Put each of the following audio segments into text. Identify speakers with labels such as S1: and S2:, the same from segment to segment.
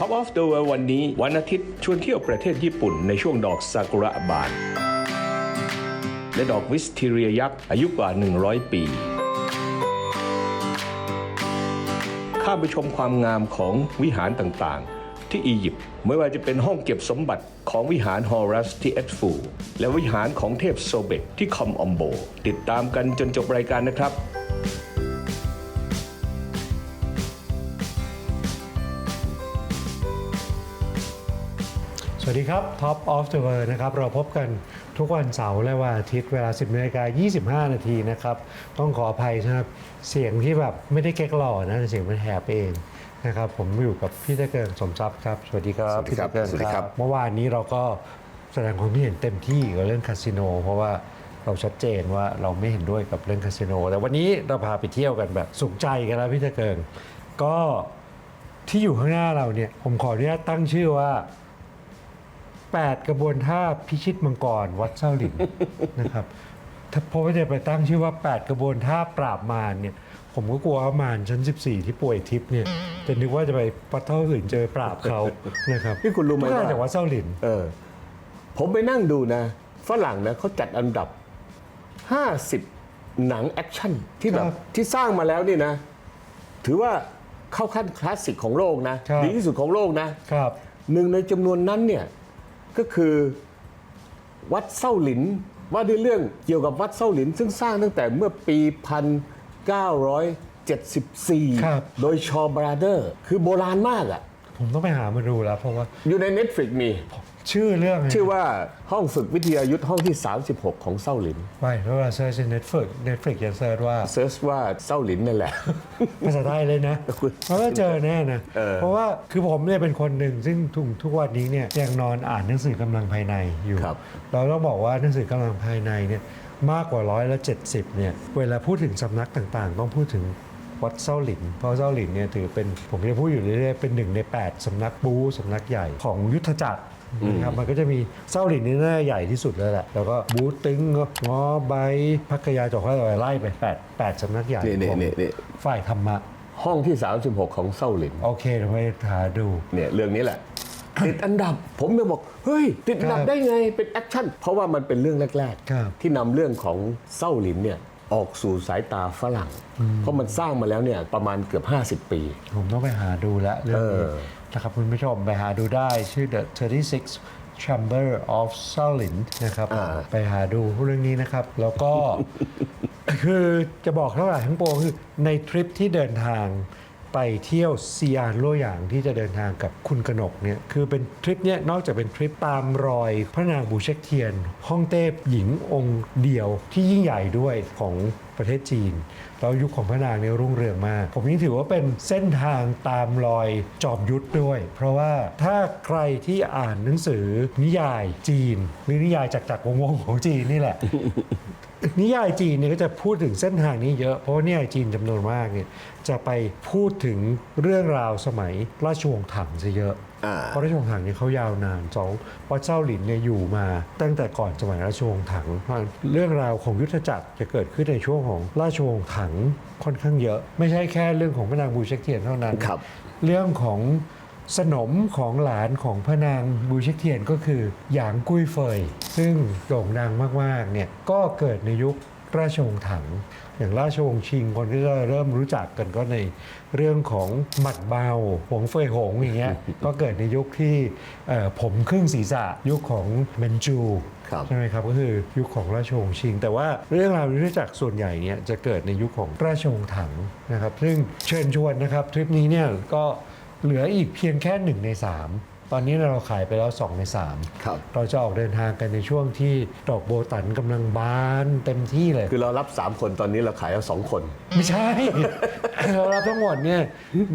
S1: Top of the World วันนี้ วันอาทิตย์ชวนเที่ยวประเทศญี่ปุ่นในช่วงดอกซากุระบาน และดอกวิสทีเรียยักษ์อายุกว่า 100 ปี ข้าไปชมความงามของวิหารต่างๆ ที่อียิปต์ไม่ว่าจะเป็นห้องเก็บสมบัติของวิหารฮอรัสที่เอ็ดฟูและวิหารของเทพโซเบกที่คอมอมโบ ติดตามกันจนจบรายการนะครับ
S2: ดีครับ Top of the World นะครับ เราพบกันทุกวันเสาร์และวันอาทิตย์เวลา 10นาฬิกา25 นาทีนะครับ ต้องขออภัยนะครับ เสียงที่แบบไม่ได้เก๊กหล่อนะแต่เสียงมันแหบเองนะครับ ผมอยู่กับพี่ตะเกิงสมทรัพย์ครับ สวัสดีครับ
S1: สวัสดีครับ
S2: พี่ตะเกิง
S1: สวัสดีครับ
S2: เมื่อวานนี้เราก็แสดงความคิดเห็นเต็มที่กับเรื่องคาสิโน เพราะว่าเราชัดเจนว่าเราไม่เห็นด้วยกับเรื่องคาสิโน แต่วันนี้เราพาไปเที่ยวกันแบบสุขใจกันแล้วพี่ตะเกิงก็ที่อยู่ข้างหน้าเราเนี่ยผมขออนุญาตตั้งชื่อว่า 8 กระบวนท่าพิชิตมังกร วัดเส้าหลิน นะครับถ้าเพราะว่าจะไปตั้งชื่อว่า 8 กระบวนท่าปราบมารเนี่ย ผมก็กลัวว่ามารชั้น 14 ที่ป่วยทิพย์เนี่ยจะนึกว่าจะไปวัดเส้าหลินเจอปราบเขานะครับ
S1: นี่คุณรู้ไหม
S2: ก็น่า
S1: ว่า
S2: จากวัดเส้าหลิน
S1: เออผมไปนั่งดูนะฝรั่งนะเขาจัดอันดับ 50 หนังแอคชั่นที่แบบ
S2: ครับ
S1: ที่สร้างมาแล้วนี่นะ ถือว่าเข้าขั้นคลาสสิกของโลกนะ
S2: ครับ
S1: ดีที่สุดของโลกนะ
S2: ครับ
S1: หนึ่งในจำนวนนั้นเนี่ย ก็คือวัดเส้าหลินว่าด้วยเรื่องเกี่ยวกับวัดเส้าหลิน ซึ่งสร้างตั้งแต่เมื่อปี 1974
S2: ครับ
S1: โดยชอบราเดอร์ คือโบราณมากอะ
S2: ผมต้องไปหามาดูแล้วเพราะว่า
S1: อยู่ใน Netflix มี
S2: ชื่อเรื่องะไร
S1: ชื่อว่าห้องฝึกวิทยายุทธห้องที่ 36 ของเส้าหลิน
S2: ไปแล้วเราเซิร์ชใน Netflix Netflix จะเซิร์ชว่า
S1: เซิร์ชว่าเส้าหลินนั่นแหละ
S2: ภาษาไทยเลยนะ
S1: คุณ
S2: เพราะว่าเจอแน่นะ
S1: เออ
S2: เพราะว่าคือผมเนี่ยเป็นคนหนึ่งซึ่งทุกทุกวันนี้เนี่ยยังนอนอ่านหนังสือกำลังภายในอยู่
S1: ครับ
S2: เราต้องบอกว่าหนังสือกำลังภายในเนี่ยมากกว่าร้อยละเจ็ดสิบเนี่ยเวลาพูดถึงสำนักต่างๆ ต้องพูดถึงวัดเส้าหลิน เพราะเส้าหลินเนี่ยถือเป็นผมจะพูดอยู่เรื่อยๆเป็นหนึ่งใน 8สำนักบูสำนักใหญ่ของยุทธจักร นะครับมันก็จะมีเส้าหลินนี่น่าใหญ่ที่สุดแล้วแหละแล้วก็บูตึงง้อใบพักยาจอกข้าวไล่ไป8 8สำนักใหญ่
S1: นี่นี่
S2: ของ
S1: นี่นี่
S2: ฝ่ายธรรมะ
S1: ห้องที่ 36 ของเส้าหลิน
S2: โอเคเดี๋ยวไปหาดู
S1: เนี่ยเรื่องนี้แหละ ติดอันดับผมเลยบอก เฮ้ย ติดอันดับ
S2: ครับ
S1: ได้ไงเป็นแอคชั่น เพราะว่ามันเป็นเรื่องแรก
S2: ครับ
S1: ที่นำเรื่องของเส้าหลินเนี่ยออกสู่สายตาฝรั่ง เพราะมันสร้างมาแล้วเนี่ยประมาณเกือบ 50 ปี
S2: ผมต้องไปหาดูแล้วเรื่องนี้
S1: เออ
S2: นะครับคุณผู้ชมไปหาดูได้ชื่อ The 36 Chamber of Salin นะครับ
S1: อ่า
S2: ไปหาดูเรื่องนี้นะครับ แล้วก็คือจะบอกเท่าไหร่ทั้งปวงคือในทริปที่เดินทาง ไปเที่ยวซีอานโลหยางที่จะเดินทางกับคุณกนกเนี่ยคือเป็นทริปเนี้ยนอกจากเป็นทริปตามรอยพระนางบูเชกเทียนห้องเต้หญิงองค์เดียวที่ยิ่งใหญ่ด้วยของประเทศจีนแล้วยุคของพระนางเนี่ยรุ่งเรืองมาก ผมยังถือว่าเป็นเส้นทางตามรอยจอมยุทธด้วย เพราะว่าถ้าใครที่อ่านหนังสือนิยายจีน หรือนิยายจากจักรวงศ์ของจีนนี่แหละ นิยายจีนเนี่ยก็จะพูดถึงเส้นทางนี้เยอะ เพราะว่านิยายจีนจำนวนมากเนี่ยจะไปพูดถึงเรื่องราวสมัยราชวงศ์ถังซะเยอะ
S1: อ่า
S2: เพราะราชวงศ์ถังเนี่ยเขายาวนานสองวัดเจ้าหลินเนี่ยอยู่มาตั้งแต่ก่อนสมัยราชวงศ์ถังเพราะเรื่องราวของยุทธจักรจะเกิดขึ้นในช่วงของราชวงศ์ถังค่อนข้างเยอะ ไม่ใช่แค่เรื่องของพระนางบูเชกเทียนเท่านั้น
S1: ครับ
S2: เรื่องของ สนมของหลานของพระนางบูเชกเทียนก็คือหยางกุ้ยเฟย ซึ่งโด่งดังมากๆเนี่ยก็เกิดในยุคราชวงศ์ถัง อย่างราชวงศ์ชิงคนที่จะเริ่มรู้จักกันก็ในเรื่องของหมัดเบาหงเฟยหงอย่างเงี้ยก็เกิดในยุคที่เอ่อผมครึ่งศีรษะยุคของเมนจู
S1: ครับ
S2: ใช่ไหมครับก็คือยุคของราชวงศ์ชิง แต่ว่าเรื่องราวรู้จักรส่วนใหญ่เนี่ยจะเกิดในยุคของราชวงศ์ถังนะครับ ซึ่งเชิญชวนนะครับทริปนี้เนี่ยก็ เหลืออีกเพียงแค่หนึ่งในสาม ตอนนี้เราขายไปแล้ว 2 ใน3
S1: ครับ
S2: เราจะออกเดินทางกันในช่วงที่ดอกโบตันกำลังบานเต็มที่เลย
S1: คือเรารับ 3 คนตอนนี้เราขายเอาสองคน
S2: ไม่ใช่ เรารับทั้งหมดเนี่ย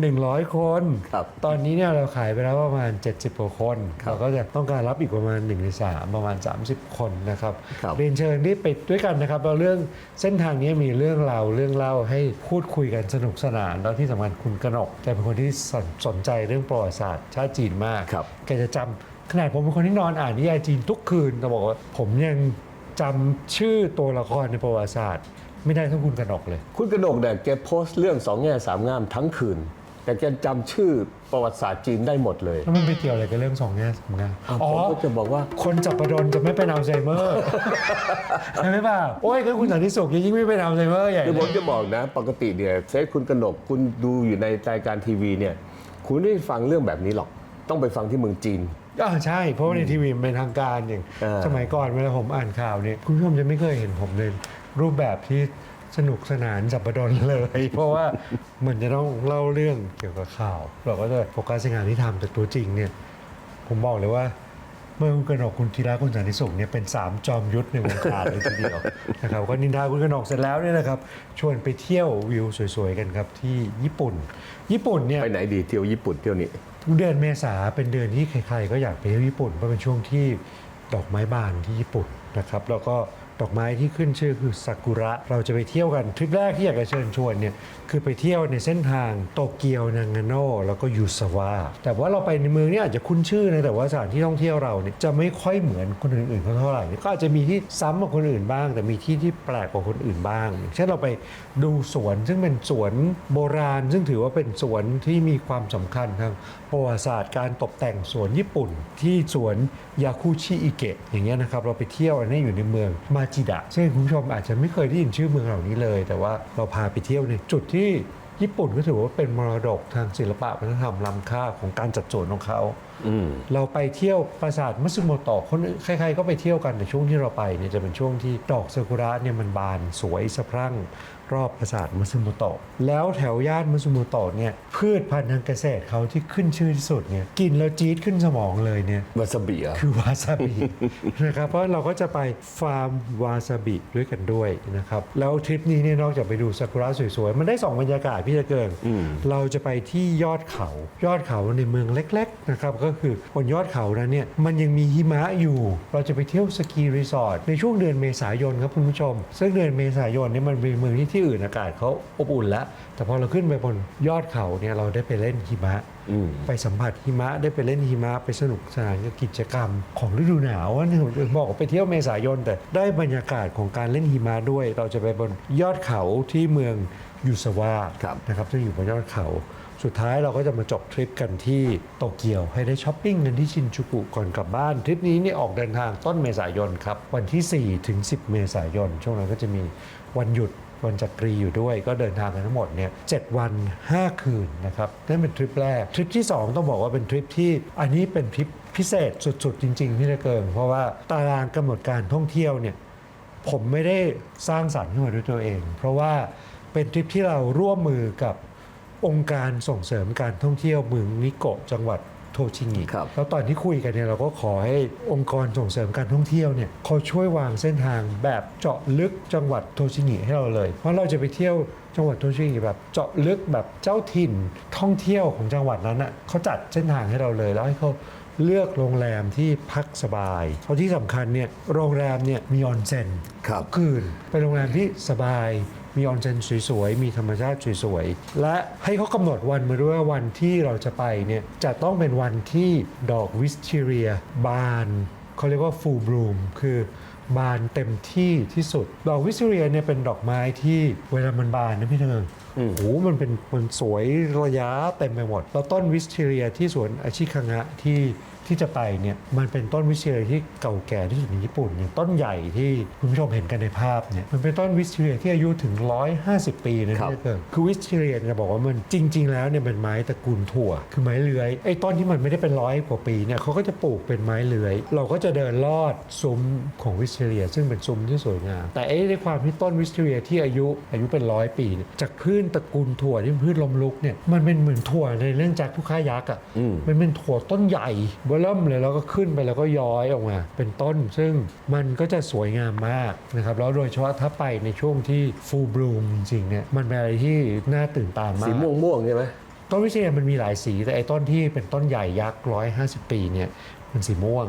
S2: หนึ่งร้อยคน
S1: ครับ
S2: ตอนนี้เนี่ยเราขายไปแล้วประมาณ 70กว่าคน
S1: ครับ
S2: เราก็จะต้องการรับอีกประมาณ1ใน3ประมาณ 30 คนนะครับ
S1: ครับ
S2: เรียนเชิญที่ไปด้วยกันนะครับเราเรื่องเส้นทางนี้มีเรื่องราวเรื่องเล่าให้พูดคุยกันสนุกสนานแล้วที่สำคัญคุณกนกแกเป็นคนที่สนสนใจเรื่องประวัติศาสตร์ชาติจีนมาก
S1: ครับ
S2: แกจะจำขนาดผมเป็นคนที่นอนอ่านนิยายจีนทุกคืนแต่บอกว่าผมยังจำชื่อตัวละครในประวัติศาสตร์ ไม่ได้เท่าคุณกนกเลย
S1: คุณกระดกเนี่ยแกโพสต์เรื่องสองแง่สามงามทั้งคืน
S3: แต่แกจำชื่อประวัติศาสตร์จีนได้หมดเลย
S2: แล้วมันไปเกี่ยวอะไรกับเรื่องสองแง่สองงาม
S3: อะ
S2: อ๋อ
S3: ผมก็จะบอกว่า
S2: คนจับประดนจะไม่เป็นอัลไซเมอร์ใช่ไหมเปล่าโอ้ยก็คุณสันติสุขยิ่งไม่เป็นอัลไซเมอร์ใหญ่
S3: คือ
S2: เล
S3: ผม
S2: ย
S3: จะบอกนะ ปกติเนี่ยเซฟคุณกนกคุณดูอยู่ในรายการทีวีเนี่ย คุณไม่ได้ฟังเรื่องแบบนี้หรอก ต้องไปฟังที่เมืองจีน
S2: อ่าใช่ เพราะว่าในทีวีมันเป็นทางการอย่าง
S3: เออ
S2: สมัยก่อนเวลาผมอ่านข่าวเนี่ยคุณผู้ชมจะไม่เคยเห็นผมในรูปแบบที่สนุกสนานจับประดนเลย เพราะว่าเหมือนจะต้องเล่าเรื่องเกี่ยวกับข่าว เราก็จะโฟกัสในงานที่ทำแต่ตัวจริงเนี่ย ผมบอกเลยว่าเมื่อคุณกนกคุณธีระคุณสันติสุขเนี่ยเป็นสามจอมยุทธในวงการเลยทีเดียวนะครับก็นินทาคุณกนกเสร็จแล้วเนี่ยนะครับชวนไปเที่ยววิวสวยๆกันครับที่ญี่ปุ่น ญี่ปุ่นเนี่ย
S3: ไปไหนดีเที่ยวญี่ปุ่นเที่ยวนี้
S2: เดือนเมษาเป็นเดือนที่ใครๆก็อยากไปเที่ยวญี่ปุ่นเพราะเป็นช่วงที่ดอกไม้บานที่ญี่ปุ่นนะครับแล้วก็ ดอกไม้ที่ขึ้นชื่อคือซากุระ เราจะไปเที่ยวกันทริปแรกที่อยากจะเชิญชวนเนี่ยคือไปเที่ยวในเส้นทางโตเกียวนางาโนแล้วก็ยูซาวะแต่ว่าเราไปในเมืองเนี่ยอาจจะคุ้นชื่อนะแต่ว่าสถานที่ท่องเที่ยวเราเนี่ยจะไม่ค่อยเหมือนคนอื่นๆเขาเท่าไหร่ก็อาจจะมีที่ซ้ำกับคนอื่นบ้าง แต่มีที่ที่แปลกกว่าคนอื่นบ้างเช่นเราไปดูสวนซึ่งเป็นสวนโบราณ ซึ่งถือว่าเป็นสวนที่มีความสำคัญทาง ประวัติศาสตร์การตกแต่งสวนญี่ปุ่น ที่สวนยาคุชิอิเกะอย่างเงี้ยนะครับเราไปเที่ยวอันนี้อยู่ในเมืองมาจิดะซึ่งคุณผู้ชมอาจจะไม่เคยได้ยินชื่อเมืองเหล่านี้เลย แต่ว่าเราพาไปเที่ยวในจุดที่ญี่ปุ่นก็ถือว่าเป็นมรดกทางศิลปะวัฒนธรรมล้ำค่าของการจัดสวนของเขา
S3: อืม
S2: เราไปเที่ยวปราสาทมัตสึโมโตะคนอื่นใครๆก็ไปเที่ยวกันแต่ช่วงที่เราไปเนี่ยจะเป็นช่วงที่ดอกซากุระเนี่ยมันบานสวยสะพรั่ง รอบปราสาทมัตสึโมโตะแล้วแถวย่านมัตสึโมโตะเนี่ยพืชพันธุ์ทางเกษตรเขาที่ขึ้นชื่อที่สุดเนี่ยกินแล้วจี๊ดขึ้นสมองเลยเนี่ย
S3: วาซาบิเหรอะ
S2: คือวาซาบินะครับเพราะเราก็จะไปฟาร์มวาซาบิด้วยกันด้วยนะครับแล้วทริปนี้เนี่ยนอกจากไปดูซากุระสวยๆ มันได้สองบรรยากาศพี่จะเกินเราจะไปที่ยอดเขา ยอดเขาในเมืองเล็กๆนะครับก็คือบนยอดเขานั้นเนี่ยมันยังมีหิมะอยู่ เราจะไปเที่ยวสกีรีสอร์ทในช่วงเดือนเมษายนครับคุณผู้ชม ซึ่งเดือนเมษายนเนี่ยมันเป็นเมืองที่ที่อื่นอากาศเขาอบอุ่นแล้ว แต่พอเราขึ้นไปบนยอดเขาเนี่ยเราได้ไปเล่นหิมะ
S3: อืม
S2: ไปสัมผัสหิมะได้ไปเล่นหิมะไปสนุกสนานกับกิจกรรม ของฤดูหนาวว่าเนี่ยผมบอกว่าไปเที่ยวเมษายน แต่ได้บรรยากาศของการเล่นหิมะด้วย เราจะไปบนยอดเขาที่เมืองยูซาวะ
S3: ครับ
S2: นะครับซึ่งอยู่บนยอดเขา สุดท้ายเราก็จะมาจบทริปกันที่โตเกียวให้ได้ช้อปปิ้งกันที่ชินจูกุก่อนกลับบ้านทริปนี้เนี่ยออกเดินทางต้นเมษายนครับวันที่ 4 ถึง 10 เมษายน ช่วงนั้นก็จะมีวันหยุด วันจักรีอยู่ด้วยก็เดินทางกันทั้งหมดเนี่ยเวัน 5 คืนนะครับนั่นเป็นทริปแรก ทริปที่ 2 ต้องบอกว่าเป็นทริปที่อันนี้เป็นทริปพิเศษสุด ๆ จริงๆพี่ตะเกิงเพราะว่าตารางกำหนดการท่องเที่ยวเนี่ยผมไม่ได้สร้างสรรค์ขึ้นมาด้วยตัวเอง เพราะว่าเป็นทริปที่เราร่วมมือกับองค์การส่งเสริมการท่องเที่ยวเมืองนิโกะจังหวัด โทชิงิ
S3: ครับ
S2: แล้วตอนที่คุยกันเนี่ยเราก็ขอให้องค์กรส่งเสริมการท่องเที่ยวเนี่ยเขาช่วยวางเส้นทางแบบเจาะลึกจังหวัดโทชิงิให้เราเลย เพราะเราจะไปเที่ยวจังหวัดโทชิงิแบบเจาะลึกแบบเจ้าถิ่นท่องเที่ยวของจังหวัดนั้นอะเขาจัดเส้นทางให้เราเลย แล้วให้เขาเลือกโรงแรมที่พักสบายเพราะที่สำคัญเนี่ยโรงแรมเนี่ยมีออนเซ็น
S3: ครับ
S2: คืนเป็นโรงแรมที่สบาย มีออนเซ็นสวยๆ มีธรรมชาติสวยๆ และให้เขากำหนดวันมาด้วยว่าวันที่เราจะไปเนี่ยจะต้องเป็นวันที่ดอกวิสเทเรีย บานเขาเรียกว่าฟูลบลูมคือบานเต็มที่ที่สุด ดอกวิสเทเรียเนี่ยเป็นดอกไม้ที่เวลามันบานนะพี่เทิงโอ้โหมันเป็นมันสวยระยะเต็มไปหมด แล้วต้นวิสเทเรียที่สวนอาชิคังะที่ ที่จะไปเนี่ยมันเป็นต้นวิสเทเรียที่เก่าแก่ที่สุดในญี่ปุ่นอย่างต้นใหญ่ที่คุณผู้ชมเห็นกันในภาพเนี่ยมันเป็นต้นวิสเทเรียที่อายุถึง 150 ปีนะ
S3: ครั
S2: ที่
S3: บ
S2: เกิดคือวิสเทเรียจะบอกว่ามันจริง ๆ แล้วเนี่ยเป็นไม้ตระกูลถั่ว คือไม้เลื้อยไอ้ต้นที่มันไม่ได้เป็นร้อยกว่าปีเนี่ยเขาก็จะปลูกเป็นไม้เลื้อย เราก็จะเดินลอดซุ้มของวิสเทเรียซึ่งเป็นซุ้มที่สวยงามแต่ไอ้ในความที่ต้นวิสเทเรียที่อายุอายุเป็นร้อยปีเนี่ยจากพืชตระกูลถั่วที่เป็นพืชลมลุกเนี่ยมันเป็นเหมือนถั่วในเรื่องแจ็คผู้ค้ายักษ์อะ
S3: อืม
S2: มันเป็นถั่วต้นใหญ่เบอร์เริ่มเลยแล้วก็ขึ้นไปแล้วก็ย้อยออกมา เป็นต้น ซึ่งมันก็จะสวยงามมากนะครับแล้วโดยเฉพาะถ้าไปในช่วงที่ฟูลบลูมจริงๆเนี่ยมันเป็นอะไรที่น่าตื่นตามาก
S3: สีม่วงม่วงๆใช่ไหม
S2: ต้นวิเชียรมันมีหลายสีแต่ไอ้ต้นที่เป็นต้นใหญ่ยักษ์ร้อยห้าสิบปีเนี่ยมันสีม่วง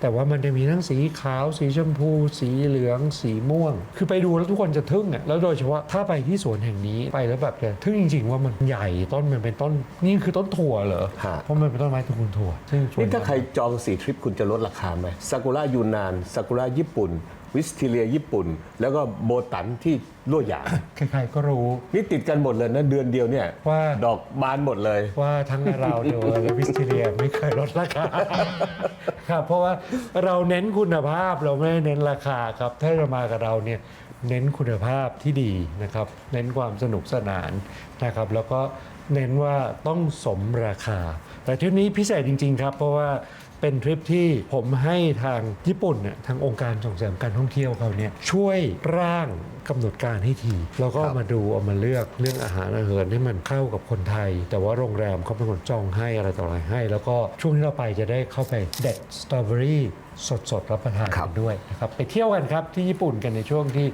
S2: แต่ว่ามันจะมีทั้งสีขาว สีชมพู สีเหลือง สีม่วง คือไปดูแล้วทุกคนจะทึ่งอะแล้วโดยเฉพาะถ้าไปที่สวนแห่งนี้ไปแล้วแบบจะทึ่งจริง ๆ ว่ามันใหญ่ต้นมันเป็นต้นนี่คือต้นถั่วเหรอ
S3: ฮะ
S2: เพราะมันเป็นต้นไม้ตระกูลถั่วซึ่งสวย
S3: นี่ถ้าใครงา
S2: ม
S3: จองสี่ทริปคุณจะลดราคาไหมซากุระยูนานซากุระญี่ปุ่น วิสติเลียญี่ปุ่น แล้วก็โบตันที่ลั่วหยาง
S2: ใครๆก็รู้
S3: นี่ติดกันหมดเลยนะเดือนเดียวเนี่ย
S2: ว่า
S3: ดอกบานหมดเลย
S2: ว่าทั้งเราเดอและวิสเทเรียไม่เคยลดราคาครับเพราะว่าเราเน้นคุณภาพเราไม่ได้เน้นราคาครับ ถ้าเรามากับเราเนี่ยเน้นคุณภาพที่ดีนะครับ เน้นความสนุกสนานนะครับ แล้วก็เน้นว่าต้องสมราคา แต่ทริปนี้พิเศษจริง ๆ ครับ เพราะว่า เป็นทริปที่ผมให้ทางญี่ปุ่นเนี่ยทางองค์การส่งเสริมการท่องเที่ยวเขาเนี่ยช่วยร่างกำหนดการให้ที แล้วก็
S3: ครับ
S2: มาดูเอามาเลือกเรื่องอาหารอาหารให้มันเข้ากับคนไทย แต่ว่าโรงแรมเขาเป็นคนจองให้อะไรต่ออะไรให้ แล้วก็ช่วงที่เราไปจะได้เข้าไปเด็ดสตรอเบอรี่สดๆรับประทาน
S3: ครั
S2: กับนด้วยนะครับไปเที่ยวกันครับที่ญี่ปุ่นกันในช่วงที่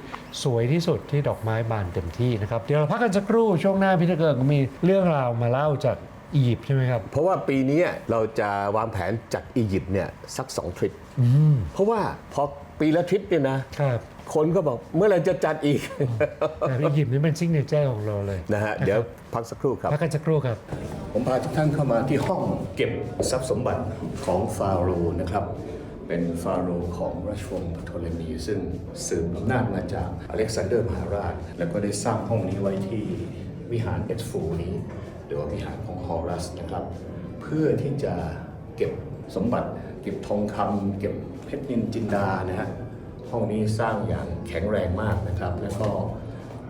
S2: สวยที่สุดที่ดอกไม้บานเต็มที่นะครับเดี๋ยวเราพักกันสักครู่ช่วงหน้าพี่ตะเกิงมีเรื่องราวมาเล่าจาก อียิปต์ใช่ไหมครับ
S3: เพราะว่าปีนี้เราจะวางแผนจากอียิปต์เนี่ยสักสองทริปเพราะว่าพอปีละทริปเนี่ยนะครับคนก็บอกเมื่อไหรจะจัดอีก
S2: แต่อียิปต์นี่เป็นซิงเนเจอร์ของเราเลย
S3: นะฮะเดี๋ยวพักสักครู่ครับ
S2: พักกันสักครู่ครับ
S1: ผมพาทุกท่านเข้ามาที่ห้องเก็บทรัพย์สมบัติของฟาโรห์นะครับเป็นฟาโรห์ของราชวงศ์โทเลมี ซึ่งสืบอำนาจมาจากอเล็กซานเดอร์มหาราช แล้วก็ได้สร้างห้องนี้ไว้ที่วิหารเอสฟูนี้ห รือว่าวิหารของฮอรัสนะครับ เพื่อที่จะเก็บสมบัติ เก็บทองคำ เก็บเพชรนินจินดานะฮะห้องนี้สร้างอย่างแข็งแรงมากนะครับ แล้วก็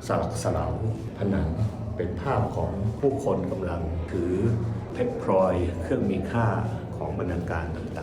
S1: สลักสลาวผนังเป็นภาพของผู้คนกำลังถือเพชรพลอยเครื่องมีค่าของบรรณาการต่างๆ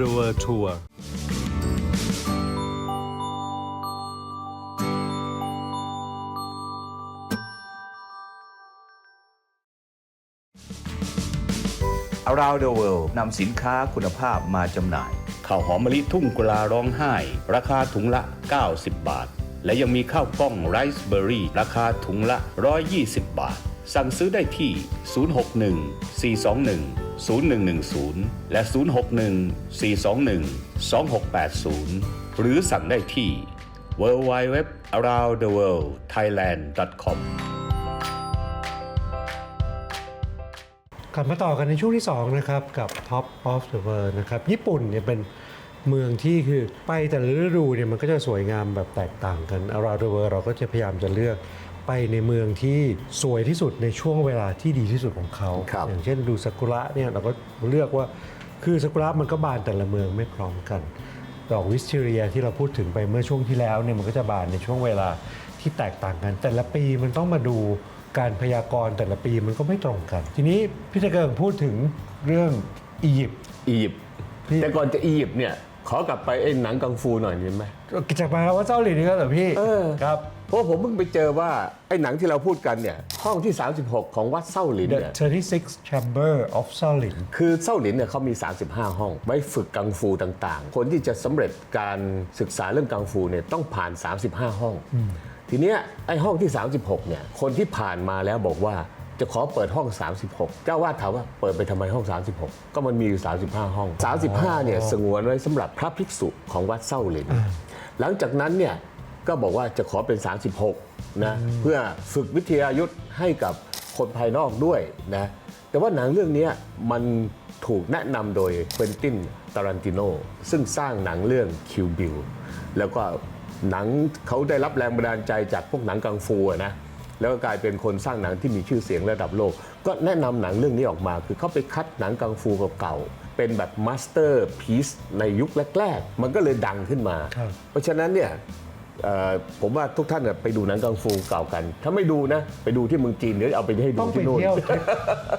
S4: the world tour
S5: อารา the World นำสินค้าคุณภาพมาจำหน่าย ข้าวหอมมะลิทุ่งกุลาร้องไห้ ราคาถุงละ 90 บาท และยังมีข้าวกล้องไรซ์เบอร์รี่ ราคาถุงละ 120 บาท สั่งซื้อได้ที่ 061 421 0110 และ 061 421 2680 หรือสั่งได้ที่ www aroundtheworldthailand.com
S2: กลับมาต่อกันในช่วงที่ 2 นะครับ กับ Top of the World นะครับ ญี่ปุ่นเนี่ยเป็นเมืองที่คือไปแต่ละฤดูเนี่ยมันก็จะสวยงามแบบแตกต่างกัน around the world เราก็จะพยายามจะเลือก ไปในเมืองที่สวยที่สุดในช่วงเวลาที่ดีที่สุดของเขา
S3: ครับ
S2: อย่างเช่นดูซากุระเนี่ยเราก็เลือกว่าคือซากุระมันก็บานแต่ละเมืองไม่พร้อมกันดอกวิสเทเรียที่เราพูดถึงไปเมื่อช่วงที่แล้วเนี่ยมันก็จะบานในช่วงเวลาที่แตกต่างกัน แต่ละปีมันต้องมาดูการพยากรณ์แต่ละปีมันก็ไม่ตรงกัน ทีนี้พี่ตะเกิงพูดถึงเรื่องอียิปต์
S3: อียิปต์
S2: พี่
S3: แต่ก่อนจะอียิปต์เนี่ย ขอกลับไปไอ้หนังกังฟูหน่อยได้ไหม
S2: จากมาว่าเจ้าหลินนี่ก็เหรอพี่
S3: เออ
S2: ครับ
S3: เพราะผมเพิ่งไปเจอว่า ไอ้หนังที่เราพูดกันเนี่ย ห้องที่ 36 ของวัดเส้าหลิน
S2: The
S3: เนี่ย
S2: 36 Chamber of Shaolin
S3: คือเส้าหลินเนี่ยเขามี 35 ห้อง ไว้ฝึกกังฟูต่างๆ คนที่จะสำเร็จการศึกษาเรื่องกังฟูเนี่ยต้องผ่าน 35 ห้อง ทีเนี้ยไอ้ห้องที่ 36 เนี่ย คนที่ผ่านมาแล้วบอกว่าจะขอเปิดห้อง 36 เจ้าวาดถามว่าเปิดไปทำไมห้อง 36 ก็มันมีอยู่ 35 ห้อง 35 เนี่ยสงวนไว้สำหรับพระภิกษุของวัดเส้าหลิน หลังจากนั้นเนี่ย ก็บอกว่าจะขอเป็น 36นะเพื่อฝึกวิทยายุทธ์ให้กับคนภายนอกด้วยนะแต่ว่าหนังเรื่องเนี้ยมันถูกแนะนำโดยเควินตินตารันติโนซึ่งสร้างหนังเรื่องคิวบิลแล้วก็หนังเขาได้รับแรงบันดาลใจจากพวกหนังกังฟูอะนะแล้วก็กลายเป็นคนสร้างหนังที่มีชื่อเสียงระดับโลก ก็แนะนำหนังเรื่องนี้ออกมา คือเขาไปคัดหนังกังฟูเก่าๆเป็นแบบมาสเตอร์พีซในยุคแรก ๆ มันก็เลยดังขึ้นมา
S2: ครับ
S3: เพราะฉะนั้นเนี่ยเอ่อ ผมว่าทุกท่านน่ะไปดูหนังกังฟูเก่ากัน ถ้าไม่ดูนะ ไปดูที่เมืองจีนเดี๋ยวเอาไปให้ดู
S2: ต้องไป
S3: ที่โน่น
S2: เที่ยวทริป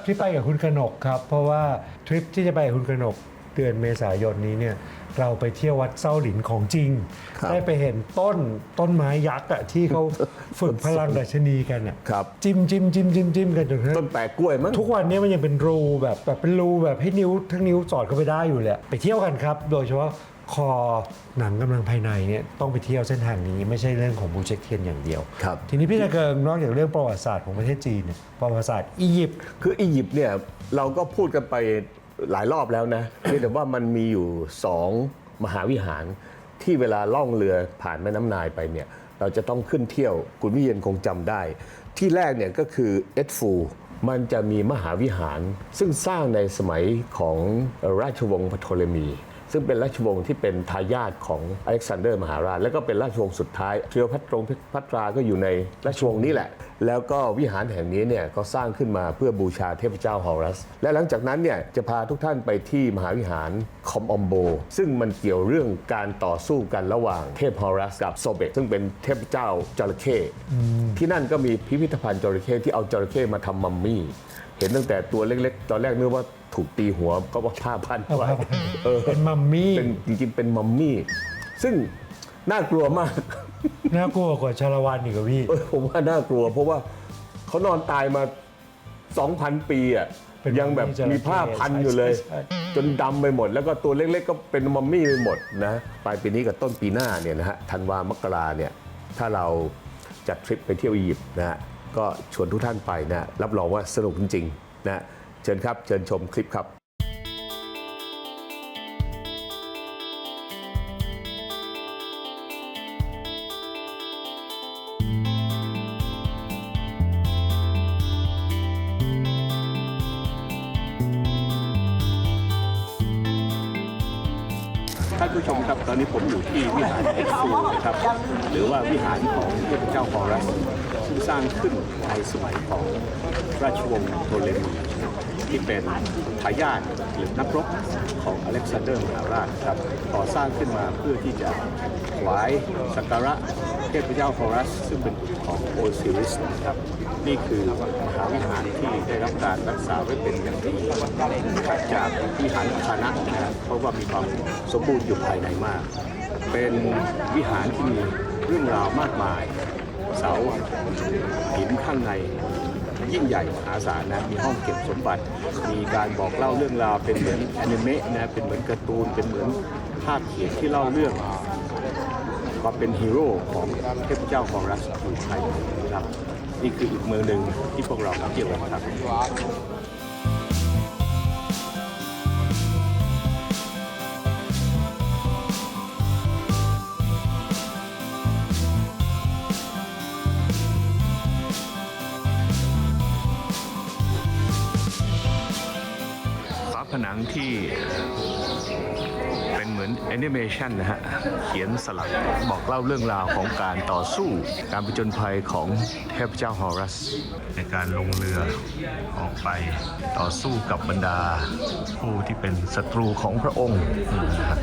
S2: ที่ไปกับคุณกนกครับ เพราะว่าทริปที่จะไปกับคุณกนกเดือนเมษายนนี้เนี่ยเราไปเที่ยววัดเส้าหลินของจริง
S3: ครับ
S2: ได้ไปเห็นต้นต้นไม้ยักษ์อะที่เขาฝึกพลังดัชนีกันอะ
S3: ครับ
S2: จิ้มจิ้มจิ้มจิ้มจิ้มกันจนกระทั่ง
S3: ต้นแปะกล้วยมั้ง
S2: ทุกวันนี้มันยังเป็นรูแบบแบบเป็นรูแบบให้นิ้วทั้งนิ้วสอดเข้าไปได้อยู่เลยไปเที่ยวกันครับ โดยเฉพาะ คอหนังกำลังภายในเนี่ยต้องไปเที่ยวเส้นทางนี้ไม่ใช่เรื่องของบูเช็คเทียนอย่างเดียว
S3: ครับ
S2: ทีนี้พี่ตะเกิงนอกจากเรื่องประวัติศาสตร์ของประเทศจีนเนี่ยประวัติศาสตร์อียิปต์
S3: คืออียิปต์เนี่ยเราก็พูดกันไปหลายรอบแล้วนะ เพียงแต่ว่ามันมีอยู่สองมหาวิหารที่เวลาล่องเรือผ่านแม่น้ำนายไปเนี่ยเราจะต้องขึ้นเที่ยวคุณวิเชียนคงจำได้ ที่แรกเนี่ยก็คือเอดฟูมันจะมีมหาวิหาร ซึ่งสร้างในสมัยของราชวงศ์พโทเลมี ซึ่งเป็นราชวงศ์ที่เป็นทายาทของอเล็กซานเดอร์มหาราช แล้วก็เป็นราชวงศ์สุดท้ายเทียวพัตรงพัตราก็อยู่ในราชวงศ์นี้แหละ แล้วก็วิหารแห่งนี้เนี่ยก็สร้างขึ้นมาเพื่อบูชาเทพเจ้าฮอรัส และหลังจากนั้นเนี่ยจะพาทุกท่านไปที่มหาวิหารคอมอมโบ ซึ่งมันเกี่ยวเรื่องการต่อสู้กันระหว่างเทพฮอรัสกับโซเบตซึ่งเป็นเทพเจ้าจระเข้ที่นั่นก็มีพิพิธภัณฑ์จระเข้ที่เอาจระเข้มาทำมัมมี่เห็นตั้งแต่ตัวเล็กๆ ตอนแรกนึกว่า ถูกตีหัวก็ว่าผ้าพันไว้เออ
S2: เป็นมัมมี่
S3: เป็นจริงๆเป็นมัมมี่ ซึ่งน่ากลัวมาก
S2: น่ากลัวกว่าชาละวันอีกอะพี่
S3: เออผมว่าน่ากลัว เพราะว่าเขานอนตายมา 2,000 ปีอะ
S2: เป็น
S3: ยังแบบ
S2: มัมมี่จระเข้
S3: มีผ้าพันอยู่เลย
S2: ใช่ใช่
S3: จนดำไปหมด แล้วก็ตัวเล็กๆก็เป็นมัมมี่ไปหมดนะปลายปีนี้กับต้นปีหน้าเนี่ยนะฮะธันวามกราเนี่ยถ้าเราจัดทริปไปเที่ยวอียิปต์นะฮะก็ชวนทุกท่านไปนะรับรองว่าสนุกจริงๆนะ เชิญครับ เชิญชมคลิปครับท่านผู้ชมครับตอนนี้ผมอยู่ที่วิหารเอ็กซูนะครับหรือว่าวิหารของเทพเจ้าฮอรัสซึ่งสร้างขึ้นในสมัยของราชวงศ์โทเลมี ที่เป็นทายาทหรือนักรบของอเล็กซานเดอร์มหาราชครับก่อสร้างขึ้นมาเพื่อที่จะถวายสักการะเทพเจ้าฮอรัส ซึ่งเป็นของโอซิริสนะครับนี่คือมหาวิหารที่ได้รับการรักษาไว้เป็นอย่างดีถัดจากวิหารคานะนะครับเพราะว่ามีความสมบูรณ์อยู่ภายในมาก เป็นวิหารที่มีเรื่องราวมากมาย เสาหินข้างใน ยิ่งใหญ่มหาศาลนะมีห้องเก็บสมบัติ มีการบอกเล่าเรื่องราวเป็นเหมือนแอนิเมะนะเป็นเหมือนการ์ตูนเป็นเหมือนภาพเขียนที่เล่าเรื่องความเป็นฮีโร่ของเทพเจ้าของรัสอยู่ภายนนะครับนี่คืออีกเมืองหนึ่งที่พวกเรามาเที่ยวกันครับ
S1: ผนังที่เป็นเหมือนแอนิเมชันนะฮะ เขียนสลักบอกเล่าเรื่องราวของการต่อสู้การผจญภัยของเทพเจ้าฮอรัส ในการลงเรือออกไปต่อสู้กับบรรดา ผู้ที่เป็นศัตรูของพระองค์นะ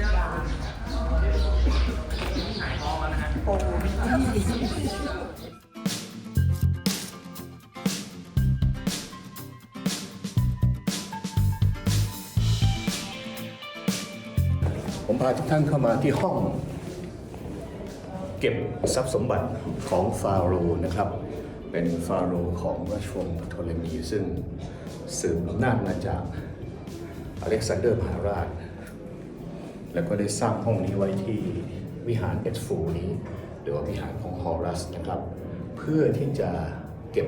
S3: พาทุกท่านเข้ามาที่ห้อง เก็บทรัพย์สมบัติของฟาโรห์นะครับ เป็นฟาโรห์ของราชวงศ์โทเลมีซึ่งสืบอำนาจมาจากอเล็กซานเดอร์มหาราช แล้วก็ได้สร้างห้องนี้ไว้ที่วิหารเอสฟูนี้ หรือว่าวิหารของฮอรัสนะครับ เพื่อที่จะเก็บ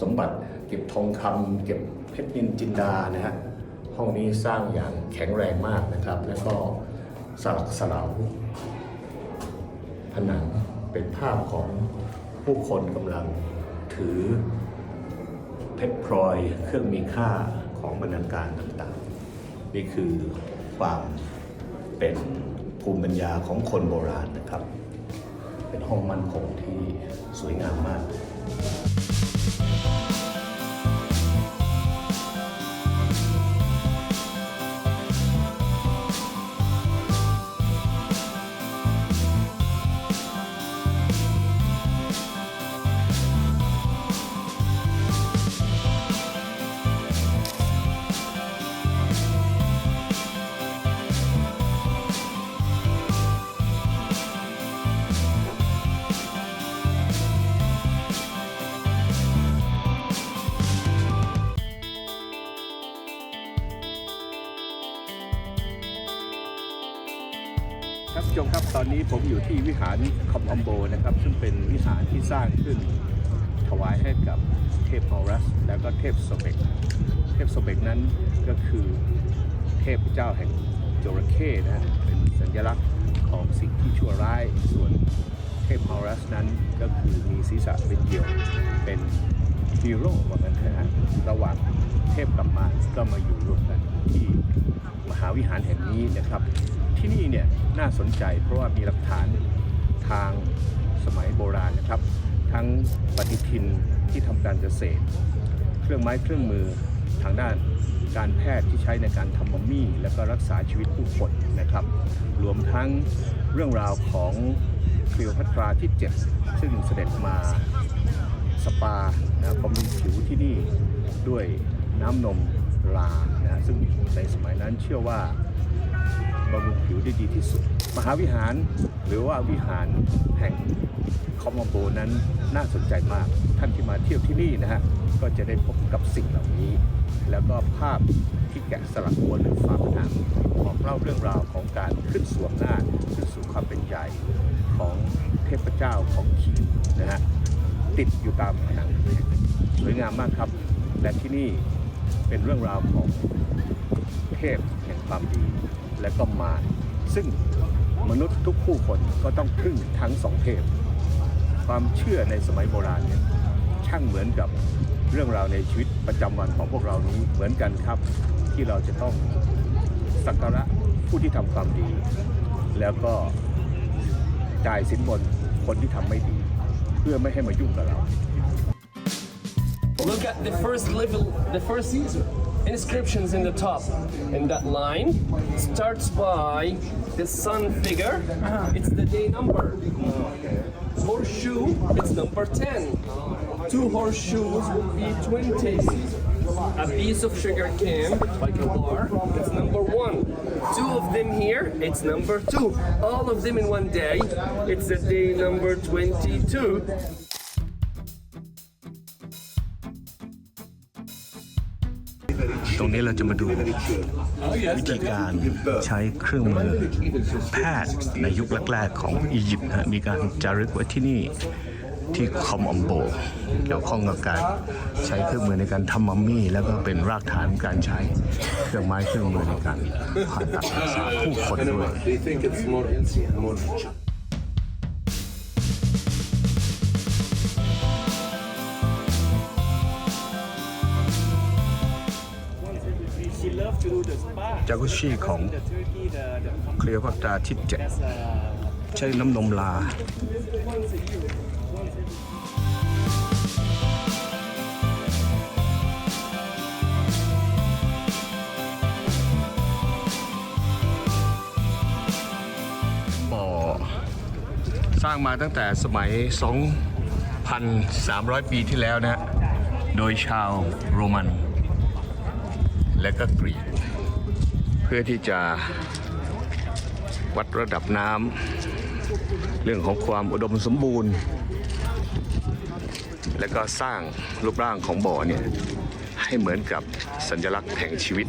S3: สมบัติ เก็บทองคำเก็บเพชรนินจินดานะฮะ ห้องนี้สร้างอย่างแข็งแรงมากนะครับ แล้วก็สลักสลาวผนังเป็นภาพของผู้คนกำลังถือเพชรพลอยเครื่องมีค่าของบรรณาการต่างๆ นี่คือความเป็นภูมิปัญญาของคนโบราณนะครับ เป็นห้องมั่นคงที่สวยงามมาก
S1: อนนี้ผมอยู่ที่วิหารคอมอมโบนะครับ ซึ่งเป็นวิหารที่สร้างขึ้นถวายให้กับเทพฮอรัส แล้วก็เทพโซเบกเทพโซเบกนั้นก็คือเทพเจ้าแห่งจระเข้นะเป็นสัญลักษณ์ของสิ่งที่ชั่วร้ายส่วนเทพฮอรัสนั้นก็คือมีศีรษะเป็นเหยี่ยวเป็นฮีโร่ว่ากันเถอะฮะระหว่างเทพกับมารก็มาอยู่รวมกันที่มหาวิหารแห่งนี้นะครับ ที่นี่เนี่ยน่าสนใจเพราะว่ามีหลักฐานทางสมัยโบราณนะครับ ทั้งปฏิทินที่ทำการเกษตร เครื่องไม้เครื่องมือทางด้านการแพทย์ที่ใช้ในการทำมัมมี่ และก็รักษาชีวิตผู้คนนะครับ รวมทั้งเรื่องราวของคลีโอพัตราที่ 7 ซึ่งเสด็จมาสปานะบำรุงผิวที่นี่ด้วยน้ำนมลานะซึ่งในสมัยนั้นเชื่อว่า บำรุงผิวได้ดีที่สุด มหาวิหารหรือว่าวิหารแห่งคอมมโบนั้นน่าสนใจมากท่านที่มาเที่ยวที่นี่นะฮะก็จะได้พบกับสิ่งเหล่านี้ แล้วก็ภาพที่แกะสลักบนฝาผนังบอกเล่าเรื่องราวของการขึ้นสู่อำนาจขึ้นสู่ความเป็นใหญ่ของเทพเจ้าของคิงนะฮะติดอยู่ตามผนังสวยงามมากครับ และที่นี่เป็นเรื่องราวของเทพแห่งความดี และก็มารซึ่งมนุษย์ทุกผู้คนก็ต้องพึ่งทั้งสองเทพความเชื่อในสมัยโบราณเนี่ยช่างเหมือนกับเรื่องราวในชีวิตประจำวันของพวกเรานี้เหมือนกันครับ ที่เราจะต้องสักการะผู้ที่ทำความดี แล้วก็จ่ายสินบนคนที่ทำไม่ดี เพื่อไม่ให้มายุ่งกับเรา
S6: Look at the first level, the first inscriptions in the top. And that line starts by the sun figure. Uh-huh. It's the day number. Horseshoe, it's number 10. Two horseshoes will be 20. A piece of sugar cane, like a bar, it's number one. Two of them here, it's number two. All of them in one day, it's the day number 22.
S1: รงนี้เราจะมาดูวิธีการใช้เครื่องมือแพทย์ในยุคแรกๆของอียิปต์นะมีการจารึกไว้ที่นี่ที่คอมอมโบ เกี่ยวข้องกับการใช้เครื่องมือในการทำมัมมี่ แล้วก็เป็นรากฐานการใช้เครื่องไม้เครื่องมือในการผ่าตัดรักษาผู้คนด้วย จากุชีของเคลียร์พัตราที่เจ็ดใช้น้ำนมลาบ่อสร้างมาตั้งแต่สมัย 2,300 ปีที่แล้วนะ โดยชาวโรมัน และก็กรีก เพื่อที่จะวัดระดับน้ำเรื่องของความอุดมสมบูรณ์ และก็สร้างรูปร่างของบ่อเนี่ยให้เหมือนกับสัญลักษณ์แห่งชีวิต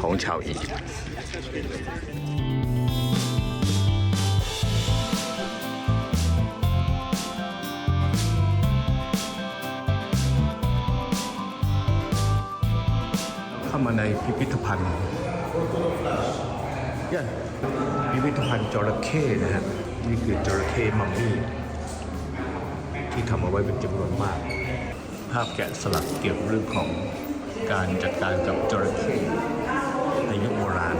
S1: ของชาวอียิปต์เข้ามาในพิพิธภัณฑ์ เนี่ยพิพิธภัณฑ์จระเข้นะฮะนี่คือจระเข้มัมมี่ที่ทำเอาไว้เป็นจำนวนมาก ภาพแกะสลักเกี่ยวกับเรื่องของการจัดการกับจระเข้ในยุคโบราณ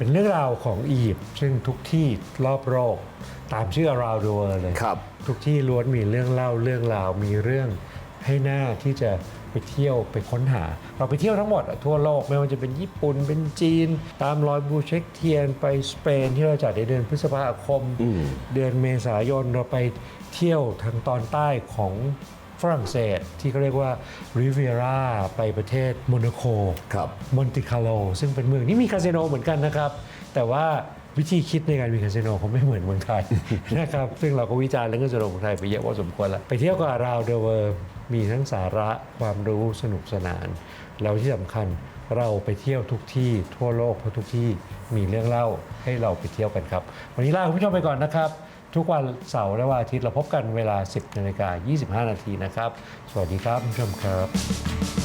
S2: เป็นเรื่องราวของอียิปต์ซึ่งทุกที่รอบโลกตามชื่อ around the world เลย
S3: ครับ
S2: ทุกที่ล้วนมีเรื่องเล่าเรื่องราวมีเรื่องให้หน้าที่จะไปเที่ยวไปค้นหา เราไปเที่ยวทั้งหมดอะทั่วโลกไม่ว่าจะเป็นญี่ปุ่นเป็นจีน ตามรอยบูเช็คเทียนไปสเปนที่เราจัดในเดือนพฤษภาคม เดือนเมษายนเราไปเที่ยวทางตอนใต้ของ ฝรั่งเศสที่เขาเรียกว่าริเวราไปประเทศโมนาโค
S3: ครับ
S2: มอนติคาโลซึ่งเป็นเมืองที่มีคาสิโนเหมือนกันนะครับ แต่ว่าวิธีคิดในการมีคาสิโนเขาไม่เหมือนเมืองไทยนะครับ ซึ่งเราก็วิจารณ์เรื่องคาสิโนของไทยไปเยอะพอสมควรแล้ว ไปเที่ยวกับ Around the World มีทั้งสาระความรู้สนุกสนาน แล้วที่สำคัญเราไปเที่ยวทุกที่ทั่วโลกเพราะทุกที่มีเรื่องเล่าให้เราไปเที่ยวกันครับ วันนี้ลาคุณผู้ชมไปก่อนนะครับ ทุกวันเสาร์และวันอาทิตย์เราพบกันเวลา 10นาฬิกา25 นาทีนะครับ สวัสดีครับคุณผู้ชมครับ